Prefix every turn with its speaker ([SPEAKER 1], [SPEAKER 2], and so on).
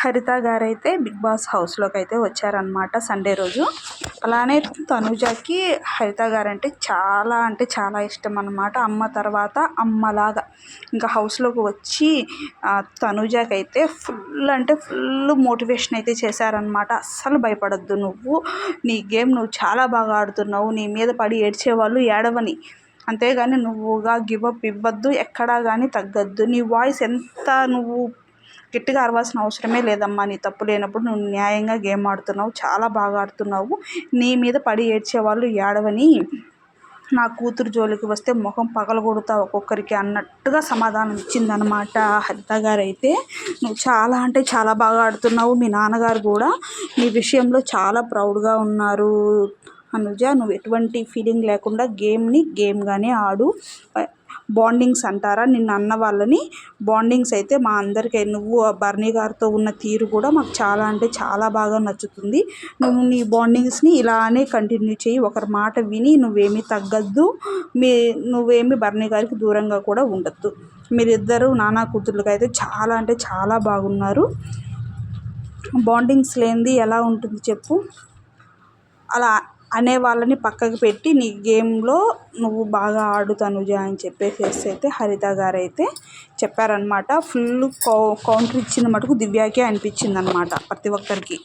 [SPEAKER 1] హరిత గారైతే big boss హౌస్లోకి అయితే వచ్చారనమాట సండే రోజు. అలానే తనుజకి హరిత గారంటే చాలా అంటే చాలా ఇష్టం అనమాట అమ్మ తర్వాత అమ్మలాగా ఇంకా హౌస్లోకి వచ్చి తనుజకి అయితే ఫుల్ అంటే ఫుల్ మోటివేషన్ అయితే చేశారనమాట అస్సలు భయపడద్దు నువ్వు నీ గేమ్ నువ్వు చాలా బాగా ఆడుతున్నావు నీ మీద పడి ఏడ్చేవాళ్ళు ఏడవని. అంతేగాని నువ్వుగా గివప్ ఇవ్వద్దు ఎక్కడా కానీ తగ్గద్దు. నీ వాయిస్ ఎంత నువ్వు గట్టిగా అరవాల్సిన అవసరమే లేదమ్మా. నీ తప్పు లేనప్పుడు నువ్వు న్యాయంగా గేమ్ ఆడుతున్నావు చాలా బాగా ఆడుతున్నావు. నీ మీద పడి ఏడ్చేవాళ్ళు ఏడవని నా కూతురు జోలికి వస్తే మొహం పగలగొడతా ఒక్కొక్కరికి అన్నట్టుగా సమాధానం ఇచ్చిందనమాట హరిత గారు అయితే నువ్వు చాలా అంటే చాలా బాగా ఆడుతున్నావు. మీ నాన్నగారు కూడా నీ విషయంలో చాలా ప్రౌడ్గా ఉన్నారు. అనుజ నువ్వు ఎటువంటి ఫీలింగ్ లేకుండా గేమ్ని గేమ్గానే ఆడు. బాండింగ్స్ అంటారా? నిన్న అన్న వాళ్ళని బాండింగ్స్ అయితే మా అందరికీ నువ్వు బర్నీ గారితో ఉన్న తీరు కూడా మాకు చాలా అంటే చాలా బాగా నచ్చుతుంది. నువ్వు నీ బాండింగ్స్ని ఇలానే కంటిన్యూ చేయి. ఒకరి మాట విని నువ్వేమీ తగ్గద్దు. మీ నువ్వేమి బర్నీ గారికి దూరంగా కూడా ఉండద్దు. మీరిద్దరూ నానా కూతుర్లకి అయితే చాలా అంటే చాలా బాగున్నారు. బాండింగ్స్ లేనిది ఎలా ఉంటుంది చెప్పు? అలా అనే వాళ్ళని పక్కకు పెట్టి నీ గేమ్లో నువ్వు బాగా ఆడు తనుజ అని చెప్పేసి అయితే హరిత గారు అయితే చెప్పారనమాట ఫుల్ కౌ కౌంటర్ ఇచ్చింది మటుకు దివ్యాకే అనిపించింది అనమాట ప్రతి ఒక్కరికి.